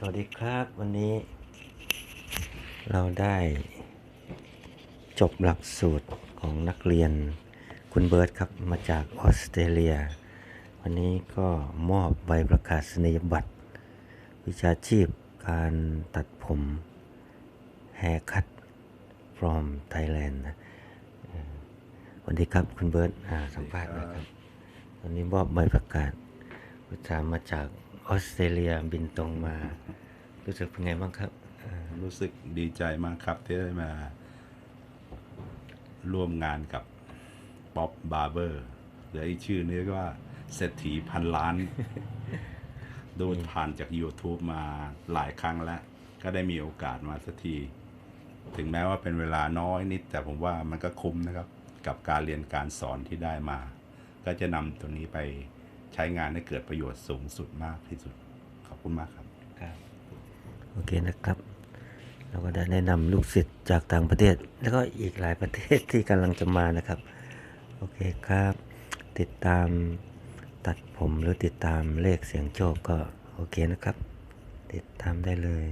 สวัสดีครับวันนี้ เราได้จบหลักสูตรของนักเรียนคุณเบิร์ตครับมาจากออสเตรเลีย วันนี้ก็มอบใบประกาศนียบัตร วิชาชีพการตัดผม Haircut from Thailand นะสวัสดีครับคุณเบิร์ตอ่าสัมภาษณ์นะครับวันนี้มอบใบประกาศวิชามาจาก ออสเตรเลียบินตรงมา รู้สึกเป็นไงบ้างครับอ่ารู้สึกดีใจมากครับที่ได้มา ร่วมงานกับป๊อปบาร์เบอร์หรืออีกชื่อนี้ก็ว่าเศรษฐีพันล้าน ดูผ่านจาก YouTube มาหลายครั้งแล้ว ก็ได้มีโอกาสมาสักที ถึงแม้ว่าเป็นเวลาน้อยนิด แต่ผมว่ามันก็คุ้มนะครับ กับการเรียนการสอนที่ได้มา ก็จะนำตัวนี้ไป ใช้งานให้เกิดประโยชน์สูงสุดมากที่สุด ขอบคุณมากครับ ครับ โอเคนะครับ เราก็ได้แนะนำลูกศิษย์จากต่างประเทศ แล้วก็อีกหลายประเทศ ที่กำลังจะมานะครับ โอเคครับ ติดตามตัดผมหรือติดตามเลขเสียงโชคก็โอเคนะครับ ติดตามได้เลย